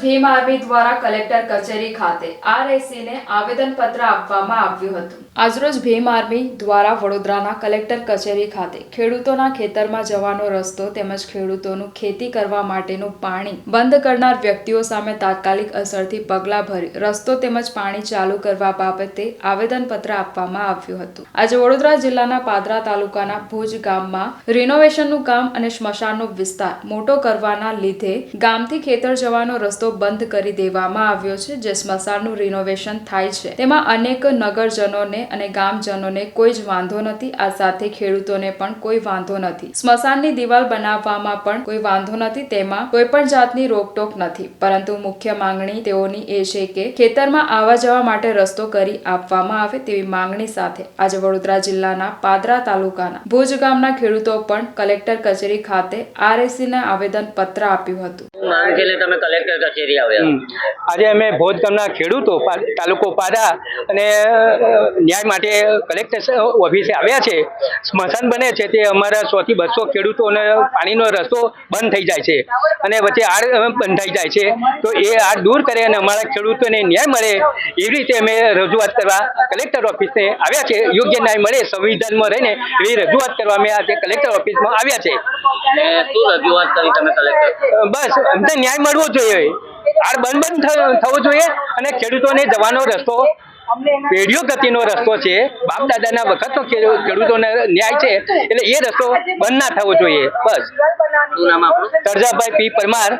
Bhim army દ્વારા collector કચેરી ખાતે આરએસીને આવેદનપત્ર આપવામાં આવ્યું હતું. આજરોજ ભીમ આર્મી દ્વારા વડોદરાના કલેક્ટર કચેરી ખાતે ખેડૂતોના ખેતરમાં જવાનો રસ્તો તેમજ ખેડૂતોનું ખેતી કરવા માટેનું પાણી બંધ કરનાર વ્યક્તિઓ સામે તાત્કાલિક અસરથી પગલાં ભરી રસ્તો તેમજ પાણી ચાલુ કરવા બાબતે આવેદનપત્ર આપવામાં આવ્યું હતું. આજે વડોદરા જિલ્લાના પાદરા તાલુકાના ભુજ ગામમાં રિનોવેશનનું કામ અને સ્મશાનનો વિસ્તાર મોટો કરવાના લીધે ગામથી ખેતર જવાનો રસ્તો બંધ કરી દેવામાં આવ્યો છે, જે સ્મશાનનું રિનોવેશન થાય છે. તેમાં અનેક નગરજનોને અને ગામજનોને કોઈ જ વાંધો નથી, આ સાથે ખેડૂતોને પણ કોઈ વાંધો નથી. સ્મશાનની દિવાલ બનાવવામાં પણ કોઈ વાંધો નથી, તેમાં કોઈ પણ જાતની રોકટોક નથી. પરંતુ મુખ્ય માંગણી તેઓની એ છે કે ખેતરમાં આવવા જવા માટે રસ્તો કરી આપવામાં આવે તેવી માંગણી સાથે આજે વડોદરા જિલ્લાના પાદરા તાલુકાના ભુજ ગામના ખેડૂતો પણ કલેક્ટર કચેરી ખાતે આરએસીને આવેદન પત્ર આપ્યું હતું. માંગ છે તમે કલેક્ટર. આજે અમે ભોજ ગામના ખેડૂતો તાલુકો પાડા અને ન્યાય માટે કલેક્ટર ઓફિસે આવ્યા છે. સ્મશાન બને છે તે અમારા સો થી બસો ખેડૂતોને પાણીનો રસ્તો બંધ થઈ જાય છે. અને વચ્ચે આડ બંધ થઈ જાય છે. તો એ આડ દૂર કરે અને અમારા ખેડૂતોને ન્યાય મળે એવી રીતે અમે રજૂઆત કરવા કલેક્ટર ઓફિસે આવ્યા છે. યોગ્ય ન્યાય મળે સંવિધાનમાં રહીને એવી રજૂઆત કરવા અમે આજે કલેક્ટર ઓફિસમાં આવ્યા છે. બસ અમને ન્યાય મળવો જોઈએ. આ બંધ બંધ થવો જોઈએ અને ખેડૂતોને જવાનો રસ્તો પેઢીઓ ગતિનો રસ્તો છે. બાપ દાદાના વખતનો ખેડૂ- ખેડૂતોને ન્યાય છે એટલે એ રસ્તો બંધ ના થવો જોઈએ. બસ. તરજાભાઈ પી પરમાર.